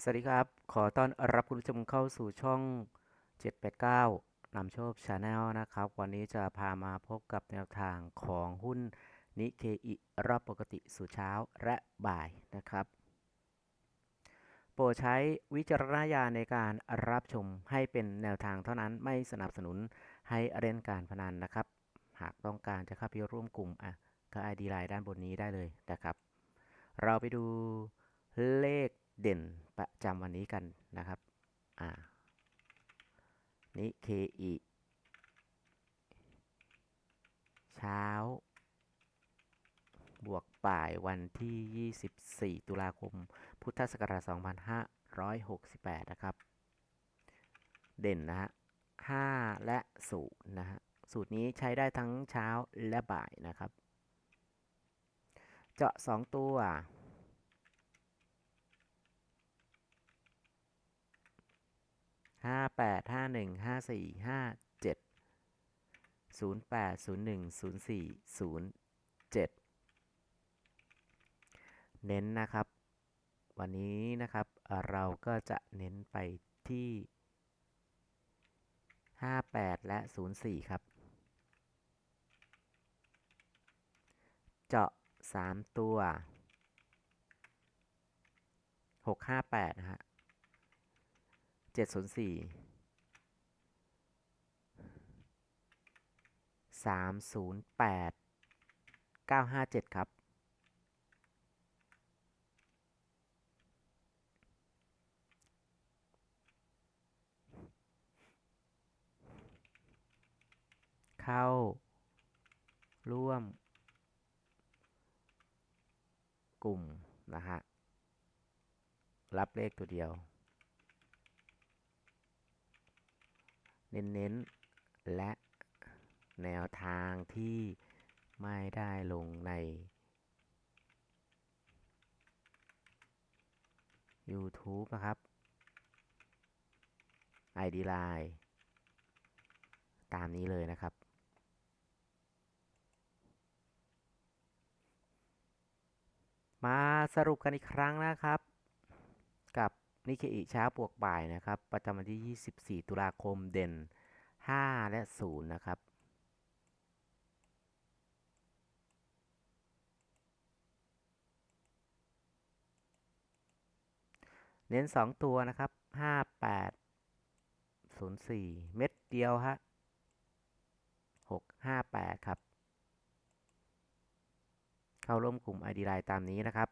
สวัสดีครับ ขอต้อนรับคุณผู้ชมเข้าสู่ช่อง 789นำโชคชาแนลนะครับ วันนี้จะพามาพบกับแนวทางของหุ้นนิเคอิรอบปกติสู่เช้าและบ่ายนะครับ โปรดใช้วิจารณญาณในการรับชมให้เป็นแนวทางเท่านั้นไม่สนับสนุนให้เล่นการพนันนะครับ หากต้องการจะเข้าไปร่วมกลุ่มอะก็ ID ไลน์ด้านบนนี้ได้เลยนะครับ เราไปดูเลข เด่นประจำวันนี้กันนะครับ อ่า นิเคอิเช้า บวกบ่ายวันที่ 24 ตุลาคม พุทธศักราช 2568 นะครับ เด่นนะฮะ5และ0นะฮะ สูตรนี้ใช้ได้ทั้งเช้าและบ่ายนะครับ เจาะ 2 ตัว ห้าแปดห้าหนึ่งห้าสี่ห้าเจ็ดศูนย์แปดศูนย์หนึ่งศูนย์สี่ศูนย์เจ็ดเน้นนะครับ วันนี้นะครับเราก็จะเน้นไปที่ห้าแปดและศูนย์สี่ครับ เจาะสามตัวหกห้าแปดนะฮะ เจ็ดศูนย์สี่สามศูนย์แปดเก้าห้าเจ็ดครับ เข้า ร่วม กลุ่ม นะฮะ รับเลขตัวเดียว เน้นๆ และแนวทางที่ไม่ได้ลงใน YouTube นะครับ ID Line ตามนี้เลยนะครับ มาสรุปกันอีกครั้งนะครับ กับ นิเคอิเช้าบวกบ่ายนะครับ ประจำวันที่ 24 ตุลาคมเด่น 5 และ 0 นะครับ เน้น 2 ตัวนะครับ 58 04 เม็ดเดียวฮะ658 ครับ เข้าร่วมกลุ่ม ID Line ตามนี้นะครับ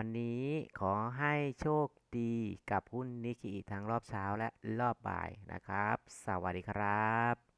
วันนี้ขอให้โชคดีกับหุ้นนิกกี้ทั้งรอบเช้าและรอบบ่ายนะครับ สวัสดีครับ